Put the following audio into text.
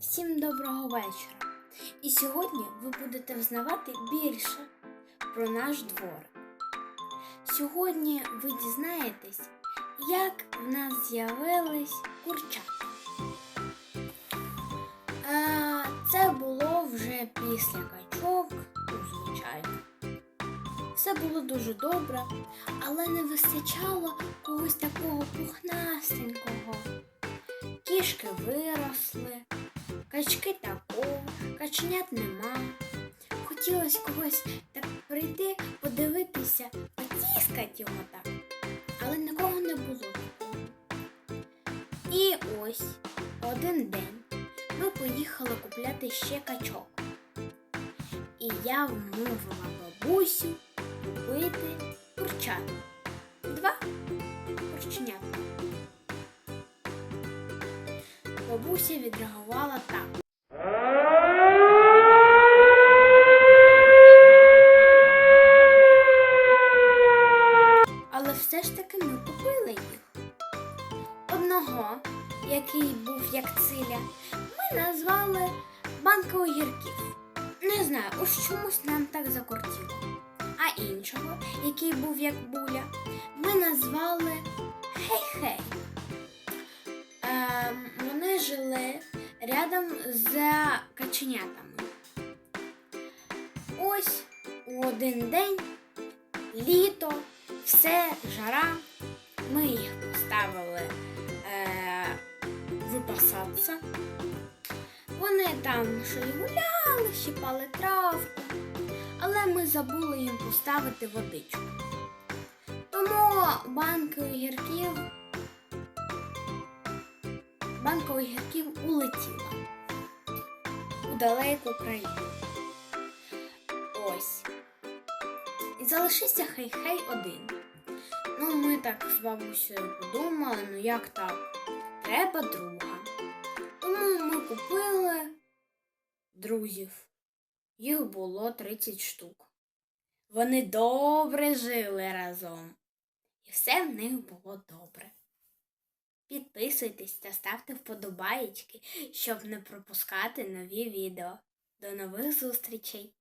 Всім доброго вечора. І сьогодні ви будете взнавати більше про наш двор. Сьогодні ви дізнаєтесь, як в нас з'явились курчата. Це було вже після качок, ну, звичайно. Все було дуже добре, але не вистачало когось такого пухнастенького. Кішки виросли, качки такого, каченят нема. Хотілося когось так прийти, подивитися, потіскати його так, але нікого не було. І ось один день ми поїхали купляти ще качок. І я вмовила бабусю купити курчат. Бабуся відреагувала так. Але все ж таки ми купили їх. Одного, який був як циля, ми назвали банка огірків. Не знаю, ось чомусь нам так закортіло. А іншого, який був як буля, ми назвали Хей-Хей. Рядом з каченятами. Ось у один день літо, все, жара. Ми їх поставили е, випасатися. Вони там щось гуляли, щипали травку, але ми забули їм поставити водичку. Тому банки огірків банка огірків улетіла у далеку країну. Ось. І залишився хей-хей один. Ну, ми так з бабусею подумали, ну як так? Треба друга. Тому ми купили друзів. Їх було 30 штук. Вони добре жили разом. І все в них було добре. Підписуйтесь та ставте вподобаєчки, щоб не пропускати нові відео. До нових зустрічей!